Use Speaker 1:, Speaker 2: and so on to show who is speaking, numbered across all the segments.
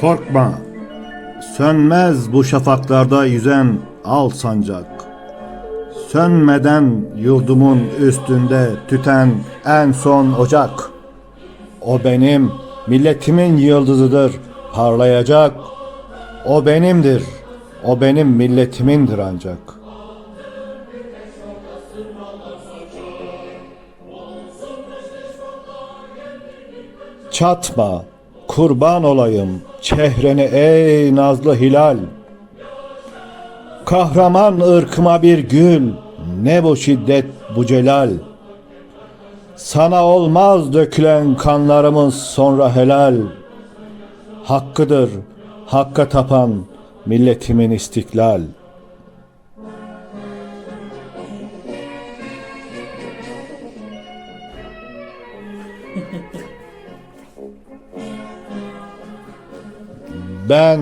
Speaker 1: Korkma, sönmez bu şafaklarda yüzen al sancak. Sönmeden yurdumun üstünde tüten en son ocak. O benim milletimin yıldızıdır, parlayacak. O benimdir, o benim milletimindir ancak. Çatma, kurban olayım çehreni ey nazlı hilal. Kahraman ırkıma bir gül, ne bu şiddet bu celal. Sana olmaz dökülen kanlarımız sonra helal. Hakkıdır, hakka tapan milletimin istiklal. Ben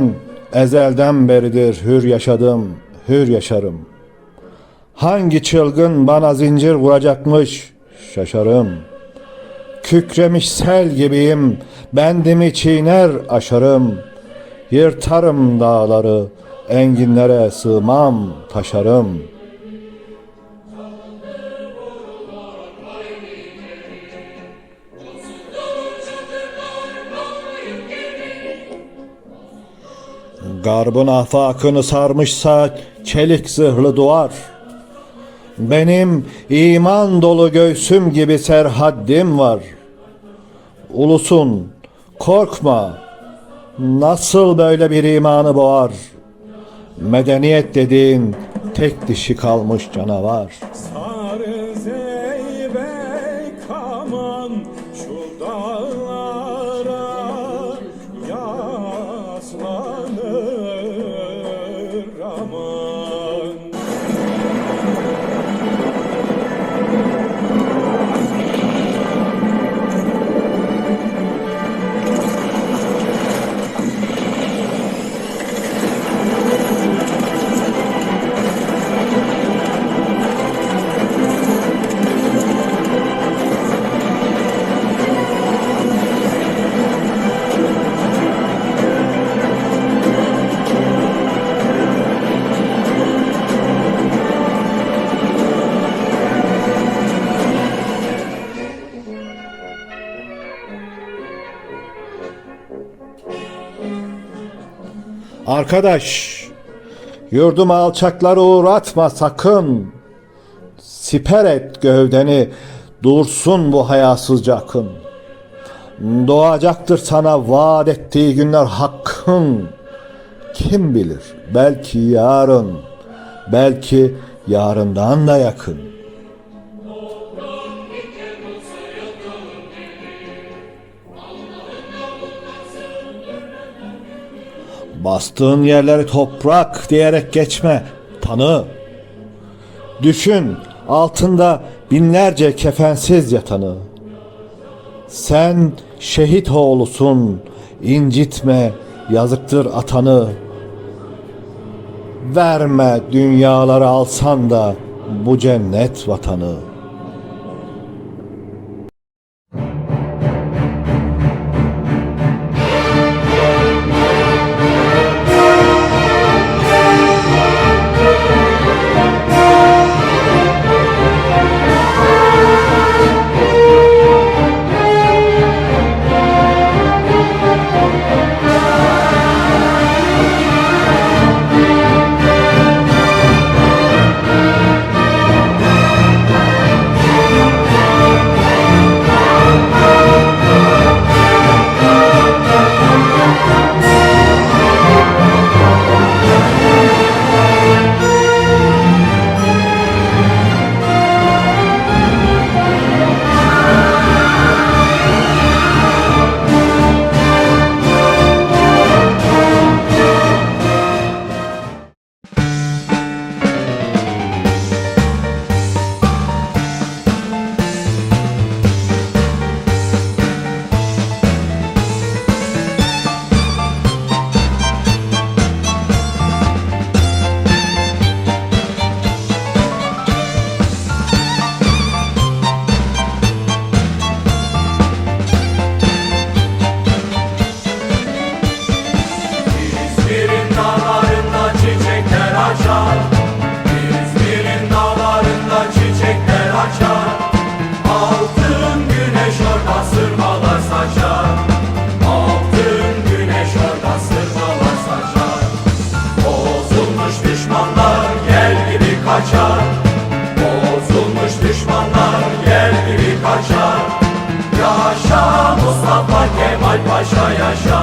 Speaker 1: ezelden beridir hür yaşadım, hür yaşarım. Hangi çılgın bana zincir vuracakmış şaşarım. Kükremiş sel gibiyim, bendimi çiğner aşarım. Yırtarım dağları, enginlere sığmam taşarım. Garbın afakını sarmışsa çelik zırhlı duvar. Benim iman dolu göğsüm gibi serhaddim var. Ulusun korkma nasıl böyle bir imanı boğar. Medeniyet dediğin tek dişi kalmış canavar.
Speaker 2: Sarı zeybek aman şu dağlara
Speaker 1: Arkadaş, yurduma alçakları uğratma sakın. Siper et gövdeni, dursun bu hayasızca akın. Doğacaktır sana vaat ettiği günler hakkın. Kim bilir, belki yarın, belki yarından da yakın. Bastığın yerleri toprak diyerek geçme, tanı. Düşün altında binlerce kefensiz yatanı. Sen şehit oğlusun, incitme, yazıktır atanı. Verme dünyaları alsan da bu cennet vatanı.''
Speaker 2: Gibi kaçar